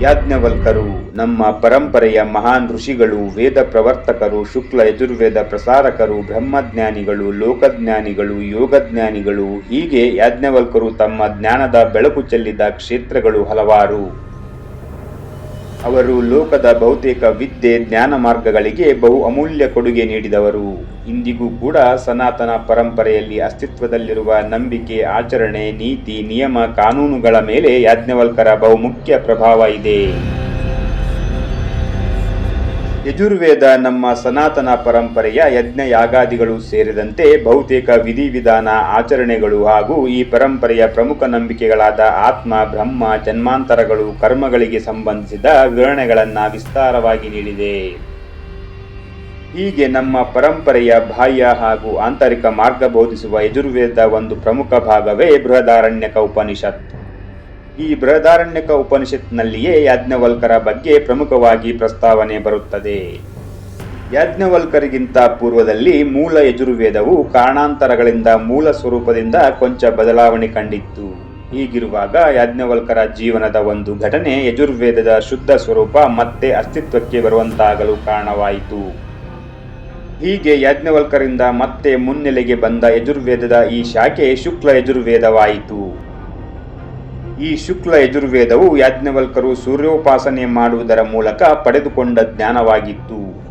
ಯಾಜ್ಞವಲ್ಕರು, ನಮ್ಮ ಪರಂಪರೆಯ ಮಹಾನ್ ಋಷಿಗಳು, ವೇದ ಪ್ರವರ್ತಕರು, ಶುಕ್ಲ ಯಜುರ್ವೇದ ಪ್ರಸಾರಕರು, ಬ್ರಹ್ಮಜ್ಞಾನಿಗಳು, ಲೋಕಜ್ಞಾನಿಗಳು, ಯೋಗಜ್ಞಾನಿಗಳು, ಹೀಗೆ ಯಾಜ್ಞವಲ್ಕರು ತಮ್ಮ ಜ್ಞಾನದ ಬೆಳಕು ಚೆಲ್ಲಿದ ಕ್ಷೇತ್ರಗಳು ಹಲವಾರು. ಅವರು ಲೋಕದ ಬಹುತೇಕ ವಿದ್ಯೆ ಜ್ಞಾನ ಮಾರ್ಗಗಳಿಗೆ ಬಹು ಅಮೂಲ್ಯ ಕೊಡುಗೆ ನೀಡಿದವರು. ಇಂದಿಗೂ ಕೂಡ ಸನಾತನ ಪರಂಪರೆಯಲ್ಲಿ ಅಸ್ತಿತ್ವದಲ್ಲಿರುವ ನಂಬಿಕೆ, ಆಚರಣೆ, ನೀತಿ, ನಿಯಮ, ಕಾನೂನುಗಳ ಮೇಲೆ ಯಾಜ್ಞವಲ್ಕರ ಬಹುಮುಖ್ಯ ಪ್ರಭಾವ ಇದೆ. ಯಜುರ್ವೇದ ನಮ್ಮ ಸನಾತನ ಪರಂಪರೆಯ ಯಜ್ಞ ಯಾಗಾದಿಗಳು ಸೇರಿದಂತೆ ಬಹುತೇಕ ವಿಧಿವಿಧಾನ ಆಚರಣೆಗಳು ಹಾಗೂ ಈ ಪರಂಪರೆಯ ಪ್ರಮುಖ ನಂಬಿಕೆಗಳಾದ ಆತ್ಮ, ಬ್ರಹ್ಮ, ಜನ್ಮಾಂತರಗಳು, ಕರ್ಮಗಳಿಗೆ ಸಂಬಂಧಿಸಿದ ವಿವರಣೆಗಳನ್ನು ವಿಸ್ತಾರವಾಗಿ ನೀಡಿದೆ. ಹೀಗೆ ನಮ್ಮ ಪರಂಪರೆಯ ಬಾಹ್ಯ ಹಾಗೂ ಆಂತರಿಕ ಮಾರ್ಗ ಬೋಧಿಸುವ ಯಜುರ್ವೇದ ಒಂದು ಪ್ರಮುಖ ಭಾಗವೇ ಬೃಹದಾರಣ್ಯಕ ಉಪನಿಷತ್. ಈ ಬೃಹದಾರಣ್ಯಕ ಉಪನಿಷತ್ನಲ್ಲಿಯೇ ಯಾಜ್ಞವಲ್ಕರ ಬಗ್ಗೆ ಪ್ರಮುಖವಾಗಿ ಪ್ರಸ್ತಾವನೆ ಬರುತ್ತದೆ. ಯಾಜ್ಞವಲ್ಕರಿಗಿಂತ ಪೂರ್ವದಲ್ಲಿ ಮೂಲ ಯಜುರ್ವೇದವು ಕಾರಣಾಂತರಗಳಿಂದ ಮೂಲ ಸ್ವರೂಪದಿಂದ ಕೊಂಚ ಬದಲಾವಣೆ ಕಂಡಿತ್ತು. ಹೀಗಿರುವಾಗ ಯಾಜ್ಞವಲ್ಕರ ಜೀವನದ ಒಂದು ಘಟನೆ ಯಜುರ್ವೇದದ ಶುದ್ಧ ಸ್ವರೂಪ ಮತ್ತೆ ಅಸ್ತಿತ್ವಕ್ಕೆ ಬರುವಂತಾಗಲು ಕಾರಣವಾಯಿತು. ಹೀಗೆ ಯಾಜ್ಞವಲ್ಕರಿಂದ ಮತ್ತೆ ಮುನ್ನೆಲೆಗೆ ಬಂದ ಯಜುರ್ವೇದದ ಈ ಶಾಖೆ ಶುಕ್ಲ ಯಜುರ್ವೇದವಾಯಿತು. ಈ ಶುಕ್ಲ ಯಜುರ್ವೇದವು ಯಾಜ್ಞವಲ್ಕರು ಸೂರ್ಯೋಪಾಸನೆ ಮಾಡುವುದರ ಮೂಲಕ ಪಡೆದುಕೊಂಡ ಜ್ಞಾನವಾಗಿತ್ತು.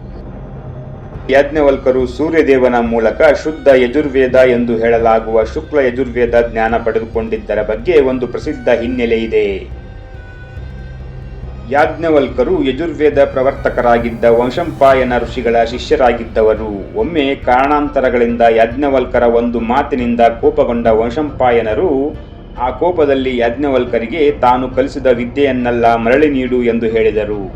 ಯಾಜ್ಞವಲ್ಕರು ಸೂರ್ಯದೇವನ ಮೂಲಕ ಶುದ್ಧ ಯಜುರ್ವೇದ ಎಂದು ಹೇಳಲಾಗುವ ಶುಕ್ಲ ಯಜುರ್ವೇದ ಜ್ಞಾನ ಪಡೆದುಕೊಂಡಿದ್ದರ ಬಗ್ಗೆ ಒಂದು ಪ್ರಸಿದ್ಧ ಹಿನ್ನೆಲೆ ಇದೆ. ಯಾಜ್ಞವಲ್ಕರು ಯಜುರ್ವೇದ ಪ್ರವರ್ತಕರಾಗಿದ್ದ ವಂಶಂಪಾಯನ ಋಷಿಗಳ ಶಿಷ್ಯರಾಗಿದ್ದವರು. ಒಮ್ಮೆ ಕಾರಣಾಂತರಗಳಿಂದ ಯಾಜ್ಞವಲ್ಕರ ಒಂದು ಮಾತಿನಿಂದ ಕೋಪಗೊಂಡ ವಂಶಂಪಾಯನರು ಆ ಕೋಪದಲ್ಲಿ ಯಾಜ್ಞವಲ್ಕರಿಗೆ ತಾನು ಕಲಿಸಿದ ವಿದ್ಯೆಯನ್ನೆಲ್ಲ ಮರಳಿ ನೀಡು ಎಂದು ಹೇಳಿದರು.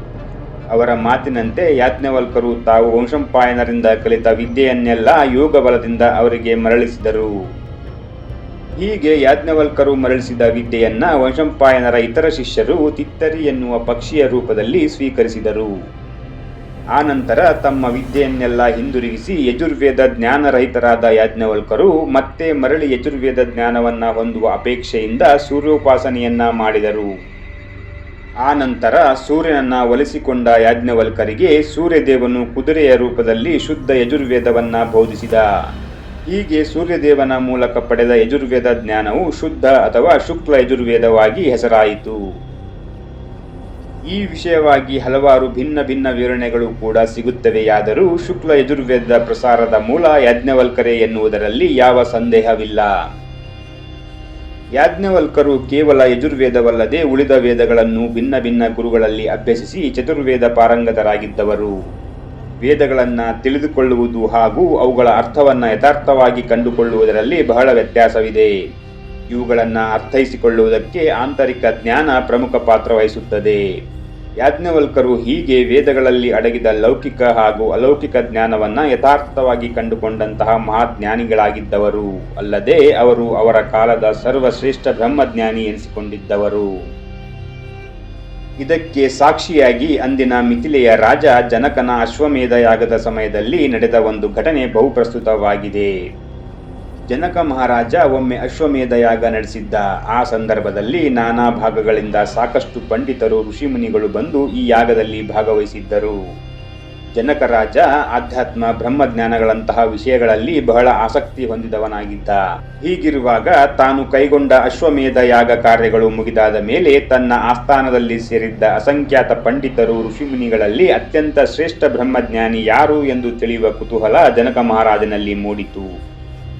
ಅವರ ಮಾತಿನಂತೆ ಯಾಜ್ಞವಲ್ಕರು ತಾವು ವಂಶಂಪಾಯನರಿಂದ ಕಲಿತ ವಿದ್ಯೆಯನ್ನೆಲ್ಲ ಯೋಗ ಬಲದಿಂದ ಅವರಿಗೆ ಮರಳಿಸಿದರು. ಹೀಗೆ ಯಾಜ್ಞವಲ್ಕರು ಮರಳಿಸಿದ ವಿದ್ಯೆಯನ್ನ ವಂಶಂಪಾಯನರ ಇತರ ಶಿಷ್ಯರು ತಿತ್ತರಿ ಎನ್ನುವ ಪಕ್ಷಿಯ ರೂಪದಲ್ಲಿ ಸ್ವೀಕರಿಸಿದರು. ಆನಂತರ ತಮ್ಮ ವಿದ್ಯೆಯನ್ನೆಲ್ಲ ಹಿಂದಿರುಗಿಸಿ ಯಜುರ್ವೇದ ಜ್ಞಾನರಹಿತರಾದ ಯಾಜ್ಞವಲ್ಕರು ಮತ್ತೆ ಮರಳಿ ಯಜುರ್ವೇದ ಜ್ಞಾನವನ್ನ ಹೊಂದುವ ಅಪೇಕ್ಷೆಯಿಂದ ಸೂರ್ಯೋಪಾಸನೆಯನ್ನ ಮಾಡಿದರು. ಆನಂತರ ಸೂರ್ಯನನ್ನ ಒಲಿಸಿಕೊಂಡ ಯಾಜ್ಞವಲ್ಕರಿಗೆ ಸೂರ್ಯದೇವನು ಕುದುರೆಯ ರೂಪದಲ್ಲಿ ಶುದ್ಧ ಯಜುರ್ವೇದವನ್ನ ಬೋಧಿಸಿದ. ಹೀಗೆ ಸೂರ್ಯದೇವನ ಮೂಲಕ ಪಡೆದ ಯಜುರ್ವೇದ ಜ್ಞಾನವು ಶುದ್ಧ ಅಥವಾ ಶುಕ್ಲ ಯಜುರ್ವೇದವಾಗಿ ಹೆಸರಾಯಿತು. ಈ ವಿಷಯವಾಗಿ ಹಲವಾರು ಭಿನ್ನ ಭಿನ್ನ ವಿವರಣೆಗಳು ಕೂಡ ಸಿಗುತ್ತವೆಯಾದರೂ ಶುಕ್ಲ ಯಜುರ್ವೇದ ಪ್ರಸಾರದ ಮೂಲ ಯಾಜ್ಞವಲ್ಕರೆ ಎನ್ನುವುದರಲ್ಲಿ ಯಾವ ಸಂದೇಹವಿಲ್ಲ. ಯಾಜ್ಞವಲ್ಕರು ಕೇವಲ ಯಜುರ್ವೇದವಲ್ಲದೆ ಉಳಿದ ವೇದಗಳನ್ನು ಭಿನ್ನ ಭಿನ್ನ ಗುರುಗಳಲ್ಲಿ ಅಭ್ಯಸಿಸಿ ಚತುರ್ವೇದ ಪಾರಂಗತರಾಗಿದ್ದವರು. ವೇದಗಳನ್ನು ತಿಳಿದುಕೊಳ್ಳುವುದು ಹಾಗೂ ಅವುಗಳ ಅರ್ಥವನ್ನು ಯಥಾರ್ಥವಾಗಿ ಕಂಡುಕೊಳ್ಳುವುದರಲ್ಲಿ ಬಹಳ ವ್ಯತ್ಯಾಸವಿದೆ. ಇವುಗಳನ್ನು ಅರ್ಥೈಸಿಕೊಳ್ಳುವುದಕ್ಕೆ ಆಂತರಿಕ ಜ್ಞಾನ ಪ್ರಮುಖ ಪಾತ್ರ ವಹಿಸುತ್ತದೆ. ಯಾಜ್ಞವಲ್ಕರು ಹೀಗೆ ವೇದಗಳಲ್ಲಿ ಅಡಗಿದ ಲೌಕಿಕ ಹಾಗೂ ಅಲೌಕಿಕ ಜ್ಞಾನವನ್ನು ಯಥಾರ್ಥವಾಗಿ ಕಂಡುಕೊಂಡಂತಹ ಮಹಾಜ್ಞಾನಿಗಳಾಗಿದ್ದವರು. ಅಲ್ಲದೆ ಅವರು ಅವರ ಕಾಲದ ಸರ್ವಶ್ರೇಷ್ಠ ಬ್ರಹ್ಮಜ್ಞಾನಿ ಎನಿಸಿಕೊಂಡಿದ್ದವರು. ಇದಕ್ಕೆ ಸಾಕ್ಷಿಯಾಗಿ ಅಂದಿನ ಮಿಥಿಲೆಯ ರಾಜ ಜನಕನ ಅಶ್ವಮೇಧ ಯಾಗದ ಸಮಯದಲ್ಲಿ ನಡೆದ ಒಂದು ಘಟನೆ ಬಹುಪ್ರಸ್ತುತವಾಗಿದೆ. ಜನಕ ಮಹಾರಾಜ ಒಮ್ಮೆ ಅಶ್ವಮೇಧ ಯಾಗ ನಡೆಸಿದ್ದ ಆ ಸಂದರ್ಭದಲ್ಲಿ ನಾನಾ ಭಾಗಗಳಿಂದ ಸಾಕಷ್ಟು ಪಂಡಿತರು, ಋಷಿಮುನಿಗಳು ಬಂದು ಈ ಯಾಗದಲ್ಲಿ ಭಾಗವಹಿಸಿದ್ದರು. ಜನಕರಾಜ ಆಧ್ಯಾತ್ಮ, ಬ್ರಹ್ಮಜ್ಞಾನಗಳಂತಹ ವಿಷಯಗಳಲ್ಲಿ ಬಹಳ ಆಸಕ್ತಿ ಹೊಂದಿದವನಾಗಿದ್ದ. ಹೀಗಿರುವಾಗ ತಾನು ಕೈಗೊಂಡ ಅಶ್ವಮೇಧ ಯಾಗ ಕಾರ್ಯಗಳು ಮುಗಿದಾದ ಮೇಲೆ ತನ್ನ ಆಸ್ಥಾನದಲ್ಲಿ ಸೇರಿದ್ದ ಅಸಂಖ್ಯಾತ ಪಂಡಿತರು, ಋಷಿಮುನಿಗಳಲ್ಲಿ ಅತ್ಯಂತ ಶ್ರೇಷ್ಠ ಬ್ರಹ್ಮಜ್ಞಾನಿ ಯಾರು ಎಂದು ತಿಳಿಯುವ ಕುತೂಹಲ ಜನಕ ಮಹಾರಾಜನಲ್ಲಿ ಮೂಡಿತು.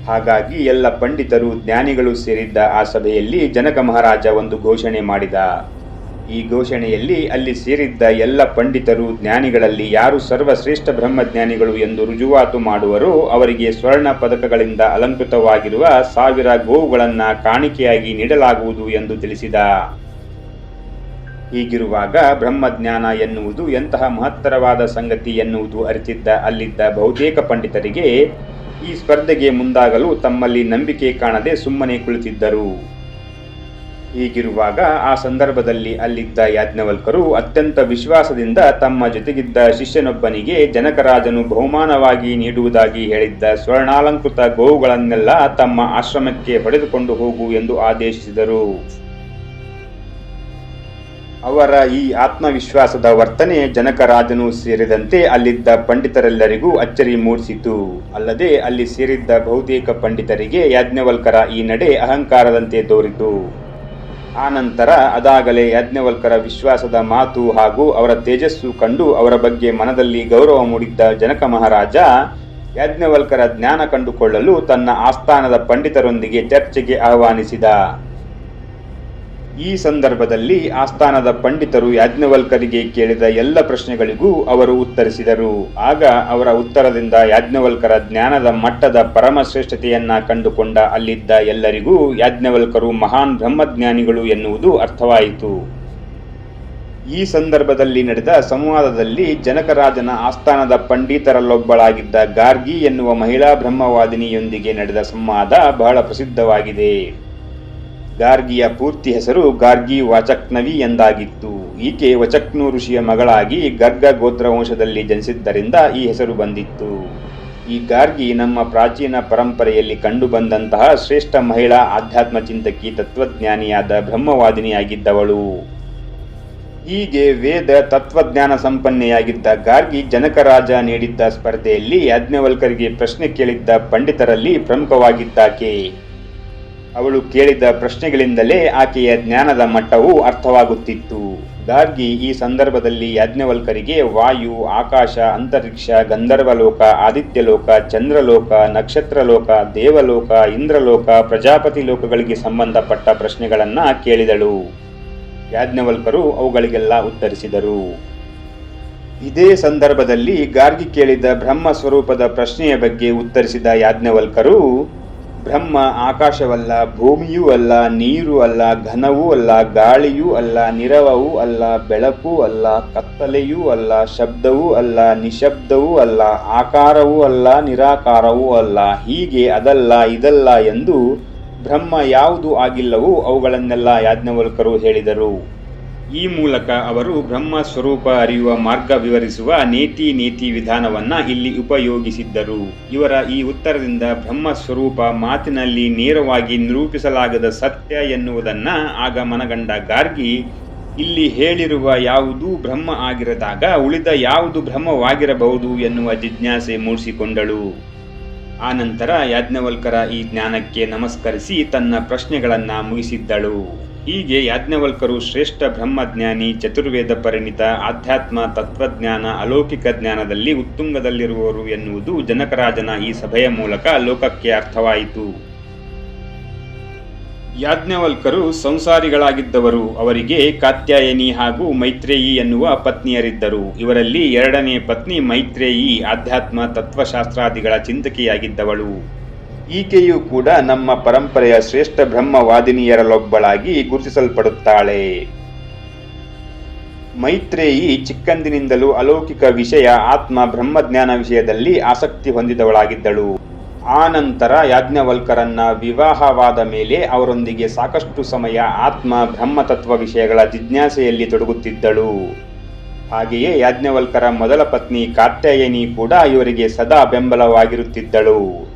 ಹಾಗಾಗಿ ಎಲ್ಲ ಪಂಡಿತರು ಜ್ಞಾನಿಗಳು ಸೇರಿದ್ದ ಆ ಸಭೆಯಲ್ಲಿ ಜನಕ ಮಹಾರಾಜ ಒಂದು ಘೋಷಣೆ ಮಾಡಿದ. ಈ ಘೋಷಣೆಯಲ್ಲಿ ಅಲ್ಲಿ ಸೇರಿದ್ದ ಎಲ್ಲ ಪಂಡಿತರು ಜ್ಞಾನಿಗಳಲ್ಲಿ ಯಾರು ಸರ್ವಶ್ರೇಷ್ಠ ಬ್ರಹ್ಮಜ್ಞಾನಿಗಳು ಎಂದು ರುಜುವಾತು ಮಾಡುವರೋ ಅವರಿಗೆ ಸ್ವರ್ಣ ಪದಕಗಳಿಂದ ಅಲಂಕೃತವಾಗಿರುವ ಸಾವಿರ ಗೋವುಗಳನ್ನು ಕಾಣಿಕೆಯಾಗಿ ನೀಡಲಾಗುವುದು ಎಂದು ತಿಳಿಸಿದ. ಹೀಗಿರುವಾಗ ಬ್ರಹ್ಮಜ್ಞಾನ ಎನ್ನುವುದು ಎಂತಹ ಮಹತ್ತರವಾದ ಸಂಗತಿ ಎನ್ನುವುದು ಅರಿತಿದ್ದ ಅಲ್ಲಿದ್ದ ಬಹುತೇಕ ಪಂಡಿತರಿಗೆ ಈ ಸ್ಪರ್ಧೆಗೆ ಮುಂದಾಗಲು ತಮ್ಮಲ್ಲಿ ನಂಬಿಕೆ ಕಾಣದೆ ಸುಮ್ಮನೆ ಕುಳಿತಿದ್ದರು. ಹೀಗಿರುವಾಗ ಆ ಸಂದರ್ಭದಲ್ಲಿ ಅಲ್ಲಿದ್ದ ಯಾಜ್ಞವಲ್ಕರು ಅತ್ಯಂತ ವಿಶ್ವಾಸದಿಂದ ತಮ್ಮ ಜೊತೆಗಿದ್ದ ಶಿಷ್ಯನೊಬ್ಬನಿಗೆ ಜನಕರಾಜನು ಬಹುಮಾನವಾಗಿ ನೀಡುವುದಾಗಿ ಹೇಳಿದ್ದ ಸ್ವರ್ಣಾಲಂಕೃತ ಗೋವುಗಳನ್ನೆಲ್ಲ ತಮ್ಮ ಆಶ್ರಮಕ್ಕೆ ಪಡೆದುಕೊಂಡು ಹೋಗು ಎಂದು ಆದೇಶಿಸಿದರು. ಅವರ ಈ ಆತ್ಮವಿಶ್ವಾಸದ ವರ್ತನೆ ಜನಕರಾಜನು ಸೇರಿದಂತೆ ಅಲ್ಲಿದ್ದ ಪಂಡಿತರೆಲ್ಲರಿಗೂ ಅಚ್ಚರಿ ಮೂಡಿಸಿತು. ಅಲ್ಲದೆ ಅಲ್ಲಿ ಸೇರಿದ್ದ ಬಹುತೇಕ ಪಂಡಿತರಿಗೆ ಯಾಜ್ಞವಲ್ಕರ ಈ ನಡೆ ಅಹಂಕಾರದಂತೆ ತೋರಿತು. ಆನಂತರ ಅದಾಗಲೇ ಯಾಜ್ಞವಲ್ಕರ ವಿಶ್ವಾಸದ ಮಾತು ಹಾಗೂ ಅವರ ತೇಜಸ್ಸು ಕಂಡು ಅವರ ಬಗ್ಗೆ ಮನದಲ್ಲಿ ಗೌರವ ಮೂಡಿದ್ದ ಜನಕ ಮಹಾರಾಜ, ಯಾಜ್ಞವಲ್ಕರ ಜ್ಞಾನ ಕಂಡುಕೊಳ್ಳಲು ತನ್ನ ಆಸ್ಥಾನದ ಪಂಡಿತರೊಂದಿಗೆ ಚರ್ಚೆಗೆ ಆಹ್ವಾನಿಸಿದ. ಈ ಸಂದರ್ಭದಲ್ಲಿ ಆಸ್ಥಾನದ ಪಂಡಿತರು ಯಾಜ್ಞವಲ್ಕರಿಗೆ ಕೇಳಿದ ಎಲ್ಲ ಪ್ರಶ್ನೆಗಳಿಗೂ ಅವರು ಉತ್ತರಿಸಿದರು. ಆಗ ಅವರ ಉತ್ತರದಿಂದ ಯಾಜ್ಞವಲ್ಕರ ಜ್ಞಾನದ ಮಟ್ಟದ ಪರಮಶ್ರೇಷ್ಠತೆಯನ್ನ ಕಂಡುಕೊಂಡ ಅಲ್ಲಿದ್ದ ಎಲ್ಲರಿಗೂ ಯಾಜ್ಞವಲ್ಕರು ಮಹಾನ್ ಬ್ರಹ್ಮಜ್ಞಾನಿಗಳು ಎನ್ನುವುದು ಅರ್ಥವಾಯಿತು. ಈ ಸಂದರ್ಭದಲ್ಲಿ ನಡೆದ ಸಂವಾದದಲ್ಲಿ ಜನಕರಾಜನ ಆಸ್ಥಾನದ ಪಂಡಿತರಲ್ಲೊಬ್ಬಳಾಗಿದ್ದ ಗಾರ್ಗಿ ಎನ್ನುವ ಮಹಿಳಾ ಬ್ರಹ್ಮವಾದಿನಿಯೊಂದಿಗೆ ನಡೆದ ಸಂವಾದ ಬಹಳ ಪ್ರಸಿದ್ಧವಾಗಿದೆ. ಗಾರ್ಗಿಯ ಪೂರ್ತಿ ಹೆಸರು ಗಾರ್ಗಿ ವಾಚಕ್ನವಿ ಎಂದಾಗಿತ್ತು. ಈಕೆ ವಚಕ್ನು ಋಷಿಯ ಮಗಳಾಗಿ ಗರ್ಗ ಗೋತ್ರ ವಂಶದಲ್ಲಿ ಜನಿಸಿದ್ದರಿಂದ ಈ ಹೆಸರು ಬಂದಿತ್ತು. ಈ ಗಾರ್ಗಿ ನಮ್ಮ ಪ್ರಾಚೀನ ಪರಂಪರೆಯಲ್ಲಿ ಕಂಡುಬಂದಂತಹ ಶ್ರೇಷ್ಠ ಮಹಿಳಾ ಆಧ್ಯಾತ್ಮ ಚಿಂತಕಿ ತತ್ವಜ್ಞಾನಿಯಾದ ಬ್ರಹ್ಮವಾದಿನಿಯಾಗಿದ್ದವಳು. ಹೀಗೆ ವೇದ ತತ್ವಜ್ಞಾನ ಸಂಪನ್ನೆಯಾಗಿದ್ದ ಗಾರ್ಗಿ ಜನಕರಾಜ ನೀಡಿದ್ದ ಸ್ಪರ್ಧೆಯಲ್ಲಿ ಯಾಜ್ಞವಲ್ಕರಿಗೆ ಪ್ರಶ್ನೆ ಕೇಳಿದ್ದ ಪಂಡಿತರಲ್ಲಿ ಪ್ರಮುಖವಾಗಿದ್ದಾಕೆ? ಅವಳು ಕೇಳಿದ ಪ್ರಶ್ನೆಗಳಿಂದಲೇ ಆಕೆಯ ಜ್ಞಾನದ ಮಟ್ಟವು ಅರ್ಥವಾಗುತ್ತಿತ್ತು. ಗಾರ್ಗಿ ಈ ಸಂದರ್ಭದಲ್ಲಿ ಯಾಜ್ಞವಲ್ಕರಿಗೆ ವಾಯು, ಆಕಾಶ, ಅಂತರಿಕ್ಷ, ಗಂಧರ್ವಲೋಕ, ಆದಿತ್ಯಲೋಕ, ಚಂದ್ರಲೋಕ, ನಕ್ಷತ್ರಲೋಕ, ದೇವಲೋಕ, ಇಂದ್ರಲೋಕ, ಪ್ರಜಾಪತಿ ಲೋಕಗಳಿಗೆ ಸಂಬಂಧಪಟ್ಟ ಪ್ರಶ್ನೆಗಳನ್ನು ಕೇಳಿದಳು. ಯಾಜ್ಞವಲ್ಕರು ಅವುಗಳಿಗೆಲ್ಲ ಉತ್ತರಿಸಿದರು. ಇದೇ ಸಂದರ್ಭದಲ್ಲಿ ಗಾರ್ಗಿ ಕೇಳಿದ ಬ್ರಹ್ಮ ಸ್ವರೂಪದ ಪ್ರಶ್ನೆಯ ಬಗ್ಗೆ ಉತ್ತರಿಸಿದ ಯಾಜ್ಞವಲ್ಕರು ಬ್ರಹ್ಮ ಆಕಾಶವಲ್ಲ, ಭೂಮಿಯೂ ಅಲ್ಲ, ನೀರು ಅಲ್ಲ, ಘನವೂ ಅಲ್ಲ, ಗಾಳಿಯೂ ಅಲ್ಲ, ನಿರವವೂ ಅಲ್ಲ, ಬೆಳಕೂ ಅಲ್ಲ, ಕತ್ತಲೆಯೂ ಅಲ್ಲ, ಶಬ್ದವೂ ಅಲ್ಲ, ನಿಶಬ್ದವೂ ಅಲ್ಲ, ಆಕಾರವೂ ಅಲ್ಲ, ನಿರಾಕಾರವೂ ಅಲ್ಲ, ಹೀಗೆ ಅದಲ್ಲ, ಇದಲ್ಲ ಎಂದು ಬ್ರಹ್ಮ ಯಾವುದು ಆಗಿಲ್ಲವೋ ಅವುಗಳನ್ನೆಲ್ಲ ಯಾಜ್ಞವಲ್ಕರು ಹೇಳಿದರು. ಈ ಮೂಲಕ ಅವರು ಬ್ರಹ್ಮ ಸ್ವರೂಪ ಅರಿಯುವ ಮಾರ್ಗ ವಿವರಿಸುವ ನೀತಿ ನೀತಿ ವಿಧಾನವನ್ನ ಇಲ್ಲಿ ಉಪಯೋಗಿಸಿದ್ದರು. ಇವರ ಈ ಉತ್ತರದಿಂದ ಬ್ರಹ್ಮ ಸ್ವರೂಪ ಮಾತಿನಲ್ಲಿ ನೇರವಾಗಿ ನಿರೂಪಿಸಲಾಗದ ಸತ್ಯ ಎನ್ನುವುದನ್ನ ಆಗ ಮನಗಂಡ ಗಾರ್ಗಿ, ಇಲ್ಲಿ ಹೇಳಿರುವ ಯಾವುದೂ ಬ್ರಹ್ಮ ಆಗಿರದಾಗ ಉಳಿದ ಯಾವುದು ಬ್ರಹ್ಮವಾಗಿರಬಹುದು ಎನ್ನುವ ಜಿಜ್ಞಾಸೆ ಮೂಡಿಸಿಕೊಂಡಳು. ಆನಂತರ ಯಾಜ್ಞವಲ್ಕರ ಈ ಜ್ಞಾನಕ್ಕೆ ನಮಸ್ಕರಿಸಿ ತನ್ನ ಪ್ರಶ್ನೆಗಳನ್ನು ಮುಗಿಸಿದ್ದಳು. ಹೀಗೆ ಯಾಜ್ಞವಲ್ಕರು ಶ್ರೇಷ್ಠ ಬ್ರಹ್ಮಜ್ಞಾನಿ, ಚತುರ್ವೇದ ಪರಿಣಿತ, ಆಧ್ಯಾತ್ಮ, ತತ್ವಜ್ಞಾನ, ಅಲೌಕಿಕ ಜ್ಞಾನದಲ್ಲಿ ಉತ್ತುಂಗದಲ್ಲಿರುವವರು ಎನ್ನುವುದು ಜನಕರಾಜನ ಈ ಸಭೆಯ ಮೂಲಕ ಲೋಕಕ್ಕೆ ಅರ್ಥವಾಯಿತು. ಯಾಜ್ಞವಲ್ಕರು ಸಂಸಾರಿಗಳಾಗಿದ್ದವರು. ಅವರಿಗೆ ಕಾತ್ಯಾಯನಿ ಹಾಗೂ ಮೈತ್ರೇಯಿ ಎನ್ನುವ ಪತ್ನಿಯರಿದ್ದರು. ಇವರಲ್ಲಿ ಎರಡನೇ ಪತ್ನಿ ಮೈತ್ರೇಯಿ, ಆಧ್ಯಾತ್ಮ, ತತ್ವಶಾಸ್ತ್ರಾದಿಗಳ ಚಿಂತಕಿಯಾಗಿದ್ದವಳು. ಈಕೆಯೂ ಕೂಡ ನಮ್ಮ ಪರಂಪರೆಯ ಶ್ರೇಷ್ಠ ಬ್ರಹ್ಮವಾದಿನಿಯರಲ್ಲೊಬ್ಬಳಾಗಿ ಗುರುತಿಸಲ್ಪಡುತ್ತಾಳೆ. ಮೈತ್ರೇಯಿ ಚಿಕ್ಕಂದಿನಿಂದಲೂ ಅಲೌಕಿಕ ವಿಷಯ ಆತ್ಮ ಬ್ರಹ್ಮಜ್ಞಾನ ವಿಷಯದಲ್ಲಿ ಆಸಕ್ತಿ ಹೊಂದಿದವಳಾಗಿದ್ದಳು. ಆ ನಂತರ ಯಾಜ್ಞವಲ್ಕರನ್ನ ವಿವಾಹವಾದ ಮೇಲೆ ಅವರೊಂದಿಗೆ ಸಾಕಷ್ಟು ಸಮಯ ಆತ್ಮ ಬ್ರಹ್ಮತತ್ವ ವಿಷಯಗಳ ಜಿಜ್ಞಾಸೆಯಲ್ಲಿ ತೊಡಗುತ್ತಿದ್ದಳು. ಹಾಗೆಯೇ ಯಾಜ್ಞವಲ್ಕರ ಮೊದಲ ಪತ್ನಿ ಕಾತ್ಯಾಯನಿ ಕೂಡ ಇವರಿಗೆ ಸದಾ ಬೆಂಬಲವಾಗಿರುತ್ತಿದ್ದಳು.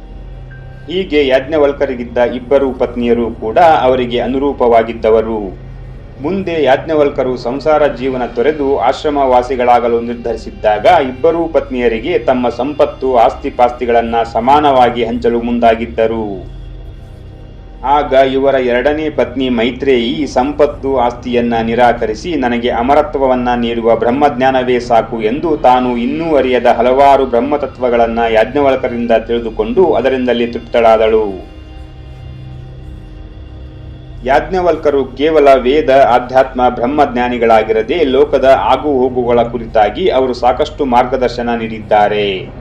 ಹೀಗೆ ಯಾಜ್ಞವಲ್ಕರಿಗಿದ್ದ ಇಬ್ಬರು ಪತ್ನಿಯರು ಕೂಡ ಅವರಿಗೆ ಅನುರೂಪವಾಗಿದ್ದವರು. ಮುಂದೆ ಯಾಜ್ಞವಲ್ಕರು ಸಂಸಾರ ಜೀವನ ತೊರೆದು ಆಶ್ರಮವಾಸಿಗಳಾಗಲು ನಿರ್ಧರಿಸಿದ್ದಾಗ ಇಬ್ಬರೂ ಪತ್ನಿಯರಿಗೆ ತಮ್ಮ ಸಂಪತ್ತು, ಆಸ್ತಿಪಾಸ್ತಿಗಳನ್ನು ಸಮಾನವಾಗಿ ಹಂಚಲು ಮುಂದಾಗಿದ್ದರು. ಆಗ ಇವರ ಎರಡನೇ ಪತ್ನಿ ಮೈತ್ರೇಯಿ ಸಂಪತ್ತು ಆಸ್ತಿಯನ್ನ ನಿರಾಕರಿಸಿ ನನಗೆ ಅಮರತ್ವವನ್ನ ನೀಡುವ ಬ್ರಹ್ಮಜ್ಞಾನವೇ ಸಾಕು ಎಂದು ತಾನು ಇನ್ನೂ ಅರಿಯದ ಹಲವಾರು ಬ್ರಹ್ಮತತ್ವಗಳನ್ನು ಯಾಜ್ಞವಲ್ಕರಿಂದ ತಿಳಿದುಕೊಂಡು ಅದರಿಂದಲೇ ತೃಪ್ತಳಾದಳು. ಯಾಜ್ಞವಲ್ಕರು ಕೇವಲ ವೇದ, ಆಧ್ಯಾತ್ಮ, ಬ್ರಹ್ಮಜ್ಞಾನಿಗಳಾಗಿರದೆ ಲೋಕದ ಆಗು ಹೋಗುಗಳ ಕುರಿತಾಗಿ ಅವರು ಸಾಕಷ್ಟು ಮಾರ್ಗದರ್ಶನ ನೀಡಿದ್ದಾರೆ.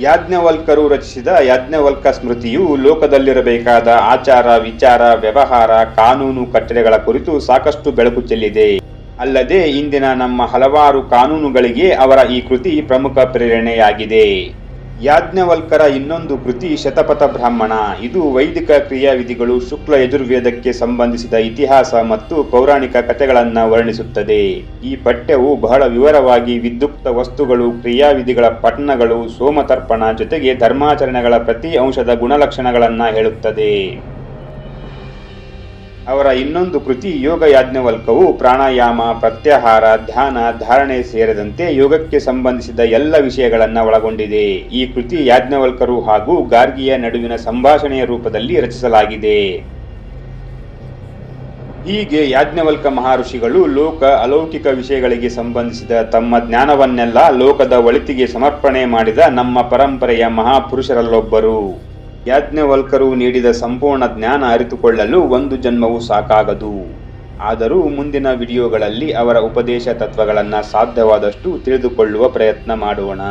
ಯಾಜ್ಞವಲ್ಕರು ರಚಿಸಿದ ಯಾಜ್ಞವಲ್ಕ ಸ್ಮೃತಿಯು ಲೋಕದಲ್ಲಿರಬೇಕಾದ ಆಚಾರ, ವಿಚಾರ, ವ್ಯವಹಾರ, ಕಾನೂನು ಕಟ್ಟಳೆಗಳ ಕುರಿತು ಸಾಕಷ್ಟು ಬೆಳಕು ಚೆಲ್ಲಿದೆ. ಅಲ್ಲದೆ ಇಂದಿನ ನಮ್ಮ ಹಲವಾರು ಕಾನೂನುಗಳಿಗೆ ಅವರ ಈ ಕೃತಿ ಪ್ರಮುಖ ಪ್ರೇರಣೆಯಾಗಿದೆ. ಯಾಜ್ಞವಲ್ಕರ ಇನ್ನೊಂದು ಕೃತಿ ಶತಪಥ ಬ್ರಾಹ್ಮಣ. ಇದು ವೈದಿಕ ಕ್ರಿಯಾವಿಧಿಗಳು ಶುಕ್ಲ ಯಜುರ್ವೇದಕ್ಕೆ ಸಂಬಂಧಿಸಿದ ಇತಿಹಾಸ ಮತ್ತು ಪೌರಾಣಿಕ ಕಥೆಗಳನ್ನು ವರ್ಣಿಸುತ್ತದೆ. ಈ ಪಠ್ಯವು ಬಹಳ ವಿವರವಾಗಿ ವಿದ್ಯುಕ್ತ ವಸ್ತುಗಳು, ಕ್ರಿಯಾವಿಧಿಗಳ ಪಠಣಗಳು, ಸೋಮತರ್ಪಣ ಜೊತೆಗೆ ಧರ್ಮಾಚರಣೆಗಳ ಪ್ರತಿ ಅಂಶದ ಗುಣಲಕ್ಷಣಗಳನ್ನು ಹೇಳುತ್ತದೆ. ಅವರ ಇನ್ನೊಂದು ಕೃತಿ ಯೋಗ ಯಾಜ್ಞವಲ್ಕವು ಪ್ರಾಣಾಯಾಮ, ಪ್ರತ್ಯಾಹಾರ, ಧ್ಯಾನ, ಧಾರಣೆ ಸೇರಿದಂತೆ ಯೋಗಕ್ಕೆ ಸಂಬಂಧಿಸಿದ ಎಲ್ಲ ವಿಷಯಗಳನ್ನು ಒಳಗೊಂಡಿದೆ. ಈ ಕೃತಿ ಯಾಜ್ಞವಲ್ಕರು ಹಾಗೂ ಗಾರ್ಗಿಯ ನಡುವಿನ ಸಂಭಾಷಣೆಯ ರೂಪದಲ್ಲಿ ರಚಿಸಲಾಗಿದೆ. ಹೀಗೆ ಯಾಜ್ಞವಲ್ಕ ಮಹರ್ಷಿಗಳು ಲೋಕ ಅಲೌಕಿಕ ವಿಷಯಗಳಿಗೆ ಸಂಬಂಧಿಸಿದ ತಮ್ಮ ಜ್ಞಾನವನ್ನೆಲ್ಲ ಲೋಕದ ಒಳಿತಿಗೆ ಸಮರ್ಪಣೆ ಮಾಡಿದ ನಮ್ಮ ಪರಂಪರೆಯ ಮಹಾಪುರುಷರಲ್ಲೊಬ್ಬರು. ಯಾಜ್ಞವಲ್ಕರು ನೀಡಿದ ಸಂಪೂರ್ಣ ಜ್ಞಾನ ಅರಿತುಕೊಳ್ಳಲು ಒಂದು ಜನ್ಮವು ಸಾಕಾಗದು. ಆದರೂ ಮುಂದಿನ ವಿಡಿಯೋಗಳಲ್ಲಿ ಅವರ ಉಪದೇಶ ತತ್ವಗಳನ್ನು ಸಾಧ್ಯವಾದಷ್ಟು ತಿಳಿದುಕೊಳ್ಳುವ ಪ್ರಯತ್ನ ಮಾಡೋಣ.